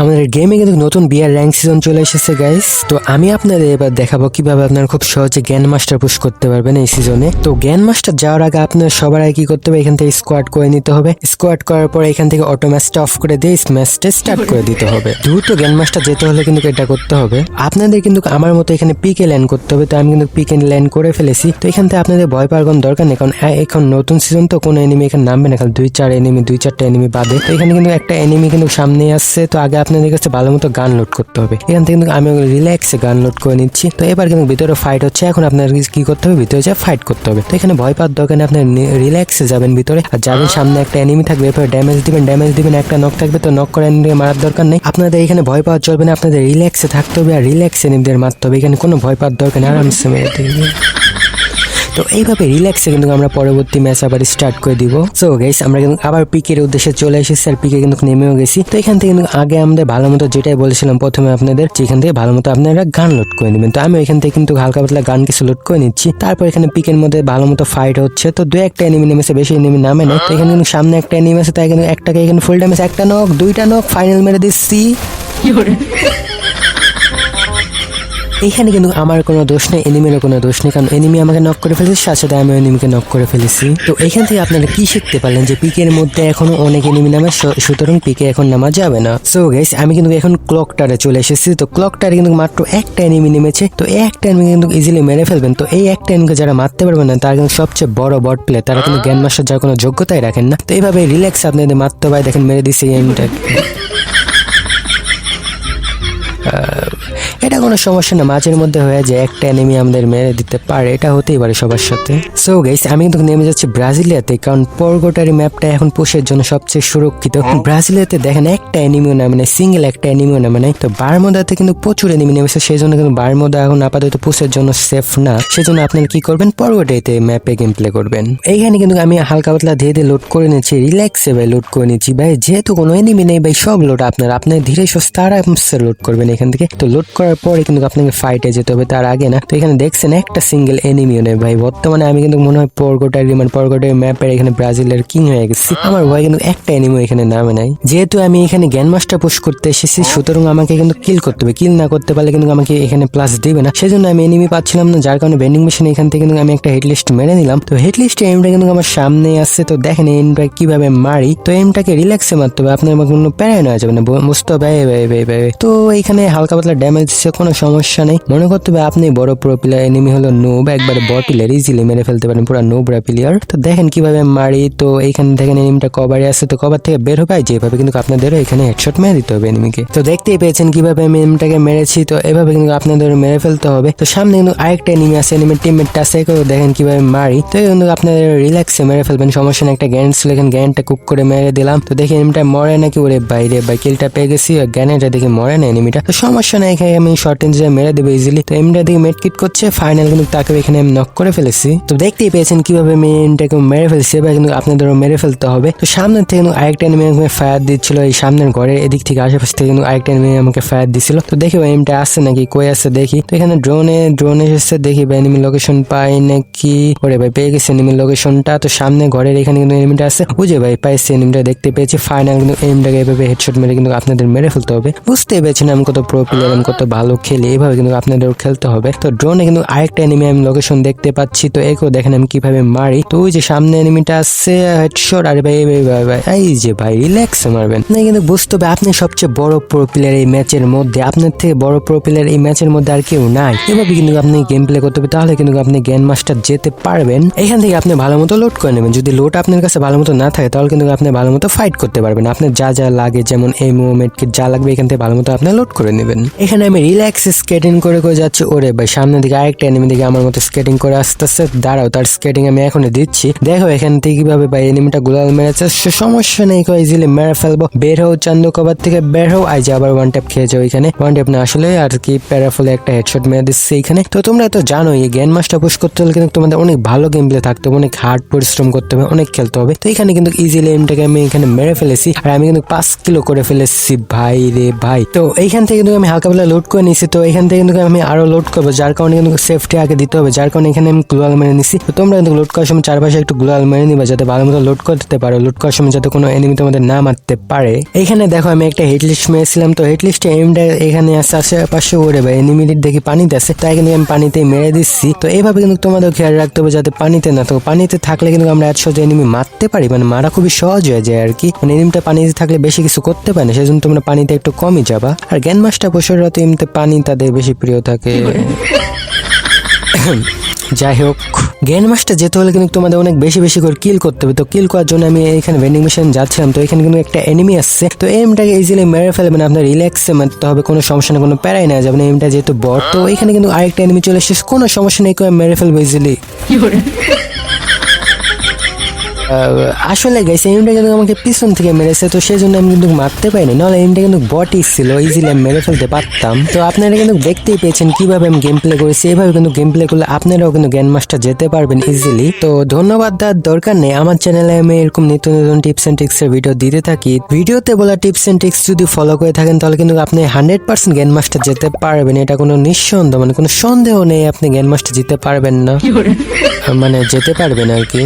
আমাদের গেমে কিন্তু নতুন বিয়ার র্যাঙ্ক সিজন চলে এসেছে গাইস তো আমি আপনাদের এবার দেখাবো কীভাবে আপনারা খুব সহজে জ্ঞান মাস্টার পুশ করতে পারবেন এই সিজনে তো জ্ঞান মাস্টার যাওয়ার আগে আপনার সবার আগে কি করতে হবে? এখান থেকে স্কোয়াড করে নিতে হবে। স্কোয়াড করার পর এখান থেকে অটো ম্যাচটা অফ করে দিয়ে ম্যাচটা স্টার্ট করে দিতে হবে। দ্রুত জ্ঞান মাস্টার যেতে হলে কিন্তু এটা করতে হবে। আপনাদের কিন্তু আমার মতো এখানে পিকে ল্যান্ড করতে হবে। তো আমি কিন্তু পিকে ল্যান্ড করে ফেলেছি। তো এখান থেকে আপনাদের ভয় পাওয়ার দরকার নেই। কারণ এখন নতুন সিজন তো কোনো এনিমি এখানে নামবে না। খালি দুই চার এনিমি দুই চারটা এনিমি বাদে। তো এখানে কিন্তু একটা এনিমি কিন্তু সামনে আসছে। তো আগে আপনাদের কাছে ভালো মতো গান লোড করতে হবে। এখান থেকে আমি রিল্যাক্সে গান লোড করে নিচ্ছি। তো এবার কিন্তু ভিতরে ফাইট হচ্ছে। এখন আপনার কি করতে হবে? ভিতরে যা ফাইট করতে হবে। তো এখানে ভয় পাওয়ার দরকার নেই। আপনার রিল্যাক্সে যাবেন ভিতরে। আর যাবেন সামনে একটা এনিমি থাকবে, এরপর ড্যামেজ দিবেন ড্যামেজ দিবেন, একটা নক থাকবে, তো নক করে এনিমিকে মারার দরকার নেই। আপনাদের এখানে ভয় পাওয়ার চলবে না। আপনাদের রিল্যাক্সে থাকতে হবে আর রিল্যাক্সে এনিমিদের মারতে হবে। এখানে কোনো ভয় পাওয়ার দরকার নেই। আরামসে মেরে তো এইভাবে রিল্যাক্সে কিন্তু আমরা পরবর্তী ম্যাচ আবার স্টার্ট করে দিব। সো গেস আমরা কিন্তু আবার পিকের উদ্দেশ্যে চলে এসেছি আর পিকে কিন্তু নেমেও গেছি। তো এখান থেকে কিন্তু আগে আমাদের ভালো মতো যেটাই বলেছিলাম প্রথমে আপনাদের যেখান থেকে ভালো মতো আপনারা গান লোড করে নেবেন। তো আমি এখান থেকে কিন্তু হালকা পাতলা গান কিছু লোড করে নিচ্ছি। তারপর এখানে পিকের মধ্যে ভালো মতো ফাইট হচ্ছে। তো দু একটা এনিমি নেমেছে, বেশি এনিমি নামে না। তো এখানে কিন্তু সামনে একটা এনিমি আছে, তাই কিন্তু একটাকে এখানে ফুল ড্যামেজ একটা নক দুইটা নক ফাইনাল মেরে দিচ্ছি। এখানে কিন্তু আমার কোনো দোষ নেই, এনিমিরও কোনো দোষ নেই, কারণ এনিমি আমাকে নক করে ফেলেছে, সাথে সাথে আমি এনিমিকে নক করে ফেলেছি। তো এখান থেকে আপনারা কি শিখতে পারলেন যে পিকের মধ্যে এখনও অনেক এনিমি নামে সুতরাং পিকে এখন নামা যাবে না? সো গাইস আমি কিন্তু এখন ক্লকটারে চলে এসেছি, তো ক্লকটারে কিন্তু মাত্র একটা এনিমি নেমেছে, তো একটা এনিমি কিন্তু ইজিলি মেরে ফেলবেন। তো এই একটা এনিমিকে যারা মারতে পারবেন না, তারা কিন্তু সবচেয়ে বড় বট প্লেয়ার তারা কিন্তু জ্ঞান মাস্টার যার কোনো যোগ্যতাই রাখেন না। তো এইভাবে রিল্যাক্স আপনাদের মারতে পারে দেখেন মেরে দিচ্ছে এনিমিটা এটা কোনো সমস্যা না মাঝের মধ্যে হয়ে যায়, একটা এনিমি আমাদের মেরে দিতে পারে, এটা হতেই পারে সবার সাথে। সো গাইস আমি কিন্তু নেমে যাচ্ছি ব্রাজিলিয়াতে, কারণ পর্গটারি ম্যাপটা এখন পোষের জন্য সবচেয়ে সুরক্ষিত। ব্রাজিলিয়াতে দেখেন একটা এনিমিও নামে নাই সিঙ্গেল একটা এনিমিও নামে নাই তো বারমোদাতে কিন্তু প্রচুর এনিমি নেমেছে সেই জন্য কিন্তু বারমোদা এখন আপাতত পোষের জন্য সেফ না। সেজন্য আপনারা কি করবেন? পর্গটাইতে ম্যাপে গেম প্লে করবেন। এইখানে কিন্তু আমি হালকা পাতলা ধীরে ধীরে লোড করে নিচ্ছি রিল্যাক্সে ভাই লোড করে নিচ্ছি ভাই। যেহেতু কোনো এনিমি নেই ভাই, সব লোড আপনার আপনি ধীরে সুস্থ আরামসে লোড করবেন এখান থেকে। তো লোড করার পরে কিন্তু আপনাকে ফাইটে যেতে হবে, তার আগে না? তো এখানে দেখছেন একটা সিঙ্গেল এনিমিও নেই ভাই। বর্তমানে আমি কিন্তু মনে হয় পরগোটার মানে পরগোটার ম্যাপের এখানে ব্রাজিলের কিং হয়ে গেছি। আমার ভয় কিন্তু একটা এনিমি এখানে নামে নাই। যেহেতু আমি এখানে জ্ঞান মাস্টার পুশ করতে এসেছি, সুতরাং আমাকে কিন্তু কিল করতে হবে। কিল না করতে পারলে কিন্তু আমাকে এখানে প্লাস দিবে না। সেজন্য আমি এনিমি পাচ্ছিলাম না, যার কারণে বেন্ডিং মেশিন এখান থেকে কিন্তু আমি একটা হেডলিস্ট মেরে নিলাম। তো হেড লিস্টে এমটা কিন্তু আমার সামনে আসছে তো দেখেন এমটা কীভাবে মারি। তো এমটাকে রিল্যাক্সে মারতে হবে। আপনার আমার কোনো প্যারায় নেওয়া যাবে না। বুঝতে হবে। তো এখানে হালকা পাতলা ড্যামেজ কোনো সমস্যা নেই। মনে করতে হবে আপনি বড় প্রো প্লেয়ার এনিমি হলো নোব একবারে বড় প্লেয়ার ইজিলি মেরে ফেলতে পারেন, পুরো নোবরা প্লেয়ার তো দেখেন কীভাবে মারি, তো এইখানে দেখেন এনিমিটা কভারে আছে তো কভার থেকে বের হবে যেভাবে কিন্তু আপনাদেরও এখানে হেডশট মেরে দিতে হবে এনিমিকে তো দেখতেই পেয়েছেন কীভাবে আমি এনিমিটাকে মেরেছি, তো এভাবে কিন্তু আপনাদের মেরে ফেলতে হবে। তো সামনে কিন্তু আরেকটা এনিমি আছে এনিমির টিমমেটটা আছে দেখেন কীভাবে মারি। তো কিন্তু আপনাদের রিল্যাক্সে মেরে ফেলবেন, সমস্যা নেই, একটা গ্যান ছিল, এখানে গ্যানটা কুক করে মেরে দিলাম। তো দেখি এনিমিটা মরে নাকি, ওরে বাইরে বাই কিলটা পেয়ে গেছি গ্যানেটা দেখে মরে না এনিমিটা তো সমস্যা নেই, এখানে আমি শর্ট রেঞ্জে মেরে দেবো ইজিলি তো এমটা দিকে মেট কিট করছে ফাইনাল কিন্তু তাকে এখানে আমি নক করে ফেলেছি। তো দেখতেই পেয়েছেন কীভাবে আমি মেরে ফেলছি, এবার কিন্তু আপনাদেরও মেরে ফেলতে হবে। তো সামনের থেকে কিন্তু আরেকটা এনিমি আমাকে ফায়ার দিচ্ছিল এই সামনের ঘরের এদিক থেকে আশেপাশ থেকে কিন্তু আরেকটা এনিমি আমাকে ফায়ার দিছিল। তো দেখি এমটা আসছে নাকি, কই আসছে দেখি। তো এখানে ড্রোনে ড্রোন এসেছে, দেখি ভাই এনিমি লোকেশন পাই নাকি। ওরে ভাই, পেয়ে গেছি এনিমি লোকেশনটা তো সামনে ঘরের এখানে কিন্তু এনিমিটা আছে। বুঝে ভাই, পাইছি এনিমিটা দেখতে পেয়েছি। ফাইনাল কিন্তু এনিমিটাকে এভাবে হেডশট মেরে কিন্তু আপনাদের মেরে ফেলতে হবে। বুঝতে পেরেছেন আমি কত প্রো প্লেয়ার আমি কত ভালো খেলি এইভাবে কিন্তু আপনাদেরও খেলতে হবে। তো ড্রোনে কিন্তু আরেকটা এনিমি আমি লোকেশন দেখতে পাচ্ছি। তো একেও দেখেন আমি কীভাবে মারি। তো ওই যে সামনে এনিমিটা আসছে হেডশট আরে ভাই ভাই ভাই ভাই এই যে ভাই রিল্যাক্সে মারবেন। না কিন্তু বুঝতে হবে আপনি সবচেয়ে বড় প্রো প্লেয়ার এই ম্যাচের মধ্যে। আপনার থেকে বড় প্রো প্লেয়ার এই ম্যাচের মধ্যে আর কেউ নাই। এভাবে কিন্তু আপনি গেম প্লে করতে হবে, তাহলে কিন্তু আপনি জ্ঞান মাস্টার যেতে পারবেন। এখান থেকে আপনি ভালো মতো লোড করে নেবেন। যদি লোড আপনার কাছে ভালো মতো না থাকে, তাহলে কিন্তু আপনি ভালো মতো ফাইট করতে পারবেন। আপনার যা যা লাগে, যেমন এই মুভমেন্ট কিট যা লাগবে, এখান থেকে ভালো মতো আপনি লোড করে নেবেন। এখানে আমি রিল্যাক্স স্কেটিং করে করে যাচ্ছে। ওরে ভাই সামনের দিকে আরেকটা এনিমি দিকে আমার মতো স্কেটিং করে আসতে আসতে দাঁড়াও, তার স্কেটিং আমি এখন দিচ্ছি। দেখো এখান থেকে কীভাবে ভাই এনিমিটা গুলাল মেরেছে। সে সমস্যা নেই কো ইজিলি মেরে ফেলব। বের হও চান্দু কভার থেকে, বের হও। আজ আবার ওয়ান ট্যাপ খেয়ে যাও এখানে। ওয়ান ট্যাপ না আসলে আর কি প্যারাফলে একটা হেডশট মেরে দিচ্ছে এখানে। তো তোমরা তো জানো এই জ্ঞান মাস্টার পুশ করতে হলে কিন্তু তোমাদের অনেক ভালো গেম প্লে থাকতে হবে, অনেক হার্ড পরিশ্রম করতে হবে, অনেক খেলতে হবে। তো এখানে কিন্তু ইজিলি এমটাকে আমি এখানে মেরে ফেলেছি। আর আমি কিন্তু পাঁচ কিলো করে ফেলেছি। ভাই রে ভাই। তো এইখান থেকে কিন্তু আমি হালকা বেলা লোড করে নিয়েছি তো এখান থেকে কিন্তু আমি আরও লোড করব। যার কারণে কিন্তু সেফটি আগে দিতে হবে। যার কারণে এখানে আমি গ্লোয়াল মেরে নিছি। তো তোমরা কিন্তু লোড করার সময় চারপাশে একটু গ্লোয়াল মেরে নিবা, যাতে ভালো মতো লোড করতে পারো। লোড করার সময় যাতে কোনো এনিমি তোমাদের না মারতে পারে। এখানে দেখো, আমি একটা হেডলিস্ট লিস্ট মেরেছিলাম। তো হিট লিস্টে এমটা এখানে আছে, আশেপাশে ওরে ভাই এনিমি দেখি পানিতে আছে। তাই কিন্তু আমি পানিতে মেরে দিচ্ছি। তো এইভাবে কিন্তু তোমাদের খেয়াল রাখতে হবে, যাতে পানিতে না থাকো। পানিতে থাকলে কিন্তু আমরা এত সহজে এনিমি মারতে পারি। মানে মারা খুবই সহজ হয়ে যায় আর কি। মানে এনিমিটা পানিতে থাকলে বেশি কিছু করতে পারে না। সেজন্য তোমরা পানিতে একটু কমই যাবা। আর জ্ঞান মাস্টার পশুরা তো এমনিতে পানি তাদের বেশি প্রিয় থাকে। যাই হোক গেম মাস্টার যেতে হলে কিন্তু তোমাদের অনেক বেশি বেশি করে কিল করতে হবে। তো কিল করার জন্য আমি এখানে ভেন্ডিং মেশিন যাচ্ছিলাম। তো এখানে কিন্তু একটা এনিমি আসছে। তো এমটাকে ইজিলি মেরে ফেলবেন আপনার রিল্যাক্সে মারতে হবে, কোনো সমস্যা নেই, কোনো প্যারাই না যাবে এমটা যেহেতু বট তো এখানে কিন্তু আরেকটা এনিমি চলে এসেছে, কোনো সমস্যা নেই করে মেরে ফেলব ইজিলি আসলে গাইছে এমটা কিন্তু আমাকে পিছন থেকে মেরেছে তো সেই জন্য আমি কিন্তু মারতে পারিনি। নাহলে এমটা কিন্তু বটই ছিল ইজিলি আমি মেরে ফেলতে পারতাম। তো আপনারা কিন্তু দেখতেই পেয়েছেন কীভাবে আমি গেম প্লে করেছি। এইভাবে কিন্তু গেম প্লে করলে আপনারাও কিন্তু জ্ঞান মাস্টার যেতে পারবেন ইজিলি তো ধন্যবাদ দেওয়ার দরকার নেই। আমার চ্যানেলে আমি এরকম নিত্য নতুন টিপস এন্ড ট্রিক্স এর ভিডিও দিতে থাকি। ভিডিওতে বলা টিপস এন্ড ট্রিক্স যদি ফলো করে থাকেন তাহলে কিন্তু আপনি হান্ড্রেড পার্সেন্ট জ্ঞান মাস্টার যেতে পারবেন। এটা কোনো নিঃসন্দেহ মানে কোনো সন্দেহ নেই আপনি জ্ঞান মাস্টার জিতে পারবেন না। মানে যেতে পারবেন আর কি।